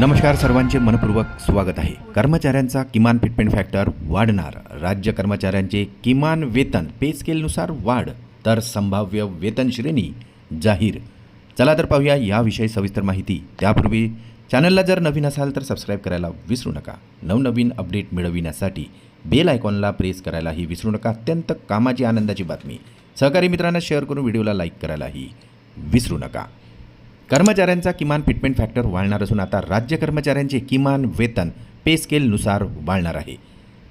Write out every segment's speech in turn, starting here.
नमस्कार सर्वांचे मनपूर्वक स्वागत आहे. कर्मचाऱ्यांचा किमान फिटमेंट फॅक्टर वाढणार. राज्य कर्मचाऱ्यांचे किमान वेतन पे स्केलनुसार वाढ तर संभाव्य वेतन श्रेणी जाहीर. चला तर पाहूया याविषयी सविस्तर माहिती. त्यापूर्वी चॅनलला जर नवीन असाल तर सबस्क्राईब करायला विसरू नका. नवनवीन अपडेट मिळविण्यासाठी बेल आयकॉनला प्रेस करायलाही विसरू नका. अत्यंत कामाची आनंदाची बातमी. सहकारी मित्रांना शेअर करून व्हिडिओला लाईक करायलाही विसरू नका. कर्मचाऱ्यांचा किमान फिटमेंट फॅक्टर वाढणार असून आता राज्य कर्मचाऱ्यांचे किमान वेतन पे स्केलनुसार वाढणार आहे.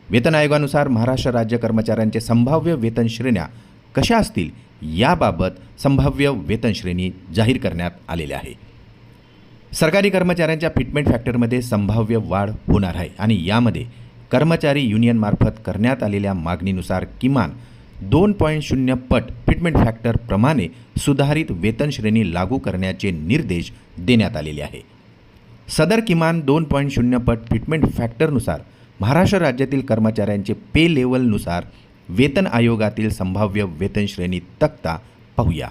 वेतन आयोगानुसार महाराष्ट्र राज्य कर्मचाऱ्यांचे संभाव्य वेतन श्रेण्या कशा असतील याबाबत संभाव्य वेतन श्रेणी जाहीर करण्यात आलेल्या आहे. सरकारी कर्मचाऱ्यांच्या फिटमेंट फॅक्टरमध्ये संभाव्य वाढ होणार आहे आणि यामध्ये कर्मचारी युनियनमार्फत करण्यात आलेल्या मागणीनुसार किमान दोन पॉईंट शून्य पट फिटमेंट फॅक्टरप्रमाणे सुधारित वेतन श्रेणी लागू करण्याचे निर्देश देण्यात आलेले आहे. सदर किमान दोन पॉईंट शून्य पट फिटमेंट फॅक्टरनुसार महाराष्ट्र राज्यातील कर्मचाऱ्यांचे पे लेवलनुसार वेतन आयोगातील संभाव्य वेतन श्रेणी तक्ता पाहूया.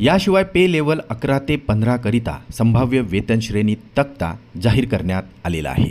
याशिवाय पे लेवल अकरा ते पंधराकरिता संभाव्य वेतन श्रेणी तक्ता जाहीर करण्यात आलेला आहे.